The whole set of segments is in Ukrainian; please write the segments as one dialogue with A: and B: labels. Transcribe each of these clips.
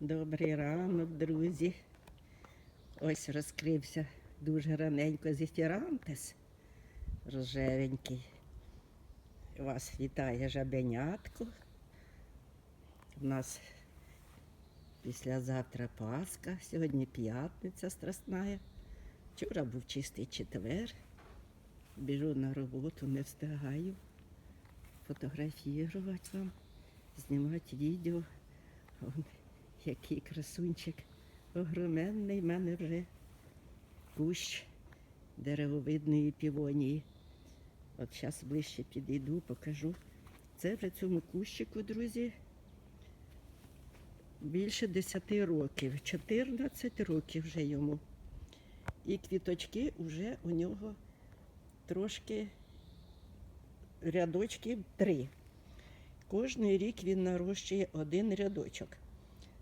A: Добрий ранок, друзі. Ось розкрився дуже раненько зефірантес рожевенький. Вас вітає жабенятко. У нас післязавтра Пасха, сьогодні п'ятниця страсна. Вчора був чистий четвер. Біжу на роботу, не встигаю фотографувати вам, знімати відео. Який красунчик. Огроменний в мене вже кущ деревовидної півонії. От зараз ближче підійду, покажу. Це вже цьому кущику, друзі, більше 10 років, 14 років вже йому. І квіточки вже у нього трошки рядочки три. Кожний рік він нарощує один рядочок.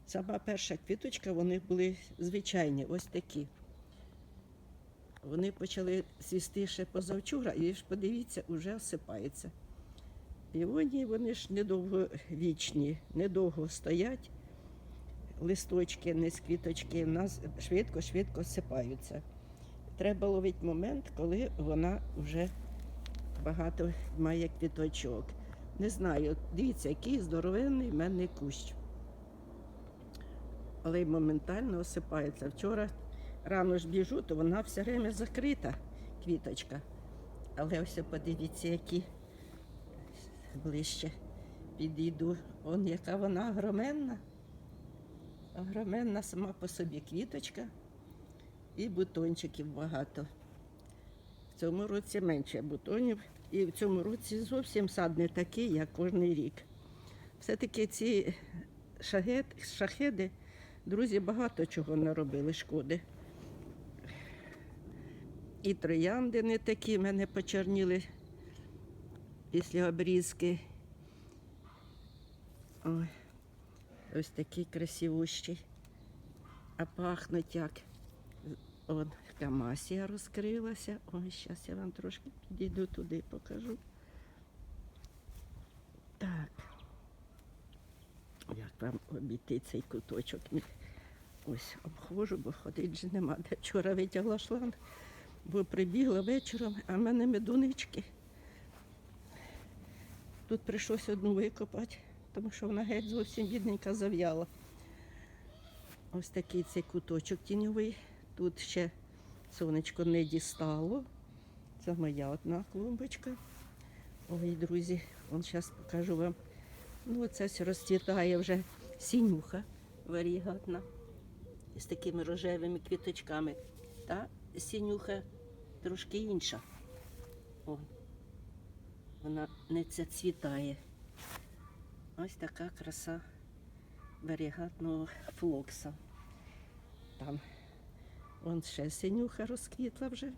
A: Сама перша квіточка, вони були звичайні, ось такі. Вони почали свісти ще позавчора, і ж подивіться, вже осипається. Півонії, вони ж недовго вічні, недовго стоять. Листочки, не з квіточки, в нас швидко-швидко осипаються. Треба ловити момент, коли вона вже багато має квіточок. Не знаю, дивіться, який здоровенний в мене кущ. Але й моментально осипається. Вчора рано ж біжу, то вона все время закрита, квіточка. Але ось подивіться, які ближче підійду. Он яка вона огроменна. Огроменна сама по собі квіточка і бутончиків багато. В цьому році менше бутонів. І в цьому році зовсім сад не такий, як кожен рік. Все-таки ці шахет, шахеди, друзі, багато чого наробили шкоди. І троянди не такі, в мене почерніли після обрізки. Ой, ось такий красивущий. А пахнуть як. От камасія розкрилася. Ой, зараз я вам трошки підійду туди покажу. Так. Вам обійти цей куточок? Ось обходжу, бо ходить же нема. Де вчора витягла шланг, бо прибігла вечором, а в мене медунички. Тут прийшлося одну викопати, тому що вона геть зовсім бідненька зав'яла. Ось такий цей куточок тіньовий. Тут ще сонечко не дістало. Це моя одна клумбочка. Ой, друзі, он зараз покажу вам. Ну, це все розцвітає вже сінюха варігатна з такими рожевими квіточками. Та сінюха трошки інша. Ой, вона не зацвітає. Ось така краса варігатного флокса. Там Вон ще синюха розквітла вже.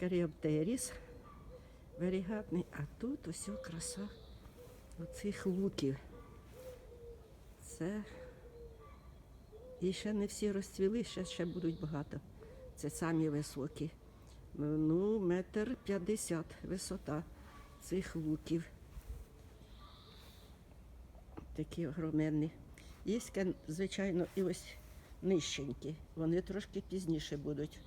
A: Каріоптеріс варігатний, а тут ось краса оцих луків. Це і ще не всі розцвіли, ще, ще будуть багато. Це самі високі. Ну, метр п'ятдесят висота цих луків. Такі огроменні. Є, звичайно, і ось нижченькі. Вони трошки пізніше будуть.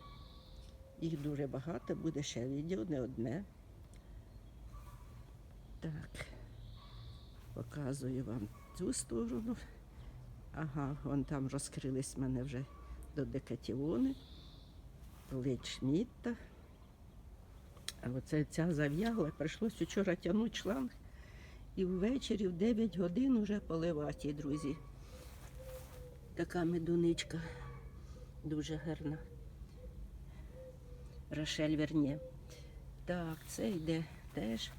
A: Їх дуже багато, буде ще відео, не одне. Так, показую вам цю сторону. Ага, вон там розкрились мене вже до декатіони, лечмітта. А оце ця зав'ягла, прийшлось вчора тягнути шланг і ввечері в 9 годин вже поливати, друзі. Така медуничка дуже гарна. Рошель Вернє. Так, це йде теж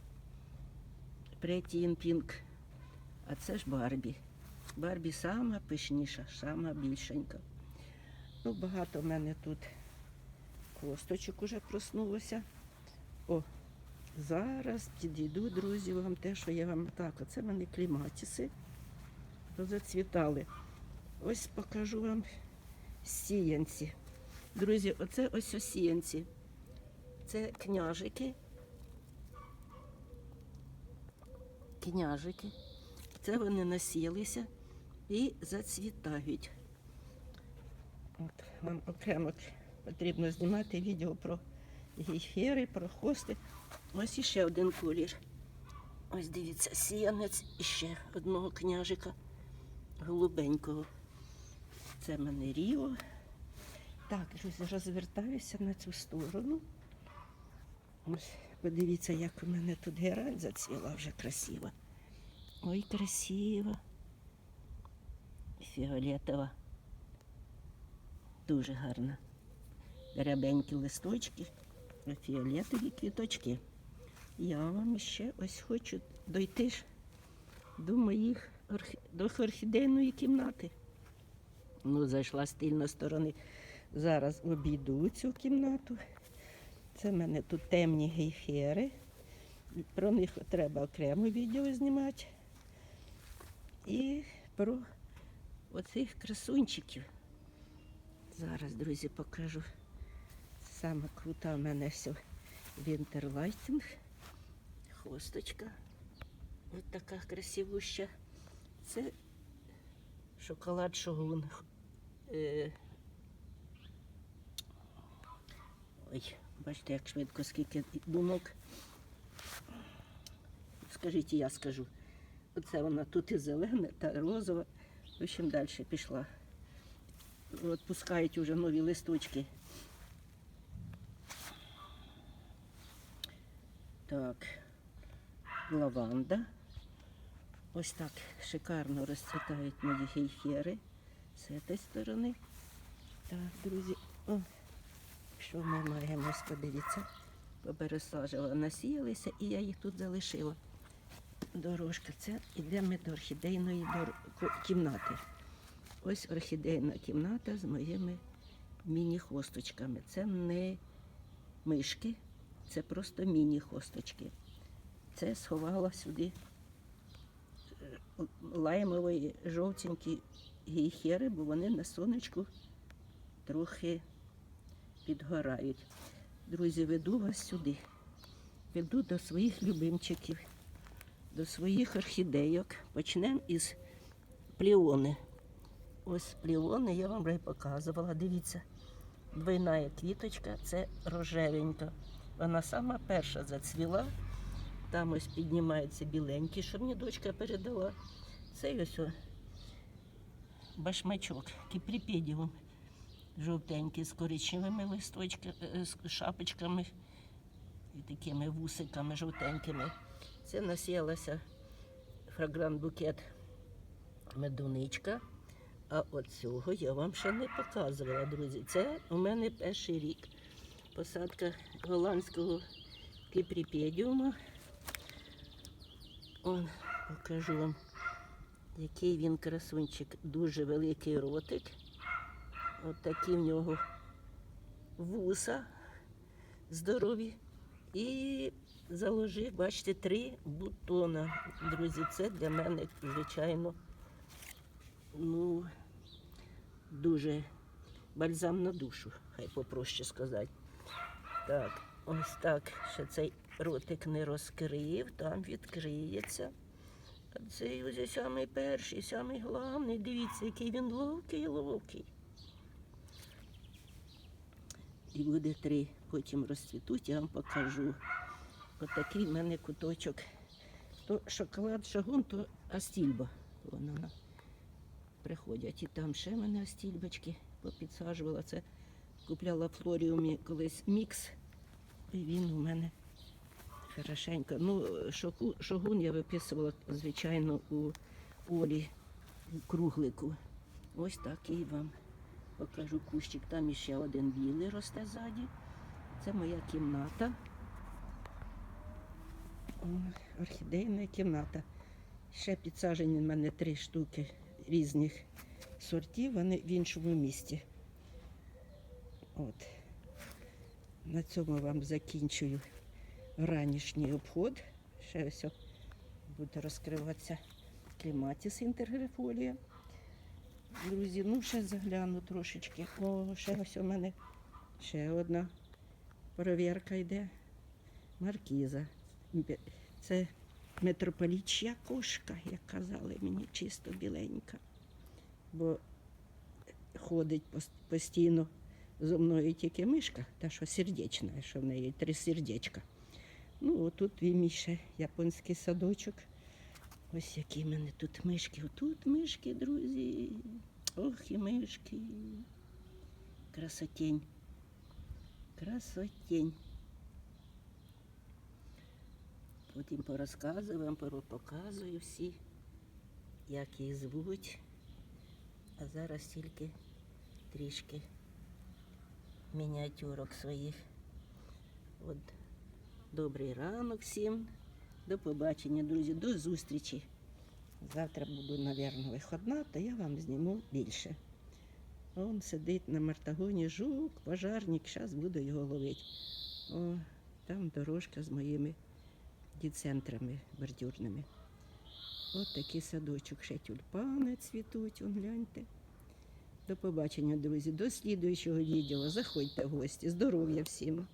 A: Претін Пінк. А це ж Барбі. Барбі сама пишніша, сама більшенька. Ну, багато в мене тут косточок уже проснулося. О, зараз підійду, друзі, вам те, що я вам так, оце в мене кліматіси зацвітали. Ось покажу вам сіянці. Друзі, оце ось осіянці. Це княжики. Княжики. Це вони насілися і зацвітають. От вам окремо потрібно знімати відео про гейфери, про хости. Ось іще один колір. Ось дивіться, сіянець і ще одного княжика голубенького. Це в мене Ріо. Так, друзі, розвертаюся на цю сторону. Ось, подивіться, як у мене тут герань зацвіла вже красиво. Ой, красиво. Фіолетова. Дуже гарна. Рябенькі листочки, фіолетові квіточки. Я вам ще ось хочу дойти ж до моїх до орхідейної кімнати. Ну, зайшла з тильної сторони. Зараз обійду цю кімнату. Це в мене тут темні гейфери. Про них треба окремо відео знімати. І про оцих красунчиків. Зараз, друзі, покажу. Саме крута в мене все вінтерлайтинг. Хосточка. Ось така красивуща. Це шоколад шогун. Е, Ой, бачите, як швидко, скільки думок. Скажіть, я скажу. Оце вона тут і зелена та розова. В общем, далі пішла. От пускають вже нові листочки. Так, лаванда. Ось так шикарно розцвітають мої гейфери з цієї сторони. Так, друзі, о, що ми маємо, подивіться. Попересаджувала, насіялися і я їх тут залишила. Дорожка, це йдемо до орхідейної кімнати. Ось орхідейна кімната з моїми міні-хосточками. Це не мишки, це просто міні-хосточки. Це сховала сюди е, лаймові жовтенькі гейхери, бо вони на сонечку трохи підгорають. Друзі, веду вас сюди. Веду до своїх любимчиків, до своїх орхідейок. Почнемо із пліони. Ось пліони я вам вже показувала. Дивіться, двойна квіточка, це рожевенька. Вона сама перша зацвіла. Там ось піднімаються біленькі, що мені дочка передала. Це ось о, башмачок, кіпріпедіум жовтенький з коричневими листочками, з шапочками і такими вусиками жовтенькими. Це насіялася фрагрант букет медуничка. А от цього я вам ще не показувала, друзі. Це у мене перший рік. Посадка голландського кіпріпедіума. Он, покажу вам, який він красунчик. Дуже великий ротик. От такі в нього вуса здорові. І заложив, бачите, три бутона. Друзі, це для мене, звичайно, ну, дуже бальзам на душу, хай попроще сказати. Так, ось так, ще цей ротик не розкрив, там відкриється. А цей ось самий перший, самий головний. Дивіться, який він ловкий, ловкий. І буде три, потім розцвітуть, я вам покажу. Отакий в мене куточок. То шоколад шагун, то астільба. Вона вона. Приходять. І там ще в мене астільбочки попідсаджувала. Це купляла флоріумі колись мікс. І він у мене хорошенько. Ну, шоку, шогун я виписувала, звичайно, у Олі у круглику. Ось такий вам покажу кущик. Там іще один білий росте ззаді. Це моя кімната. Орхідейна кімната. Ще підсаджені в мене три штуки різних сортів, вони в іншому місті. От. На цьому вам закінчую ранішній обход. Ще ось буде розкриватися кліматіс інтергрифолія. Друзі, ну ще загляну трошечки. О, ще ось у мене ще одна перевірка йде. Маркіза. Це митрополічя кошка, як казали мені, чисто біленька. бо ходить постійно зо мною тільки мишка, та що сердечна, що в неї три сердечка. Ну, отут мій ще японський садочок. Ось які в мене тут мишки. Отут мишки, друзі. Ох і мишки. Красотень. Красотень. Потім порозказую вам, показую всі, як їх звуть. А зараз тільки трішки мініатюрок своїх. От добрий ранок всім. До побачення, друзі, до зустрічі. Завтра буду, мабуть, виходна, то я вам зніму більше. Он сидить на мартагоні жук, пожарник, зараз буду його ловити. О, там дорожка з моїми діцентрами бордюрними. От такий садочок, ще тюльпани цвітуть, он гляньте. До побачення, друзі, до слідуючого відео. Заходьте в гості. Здоров'я всім!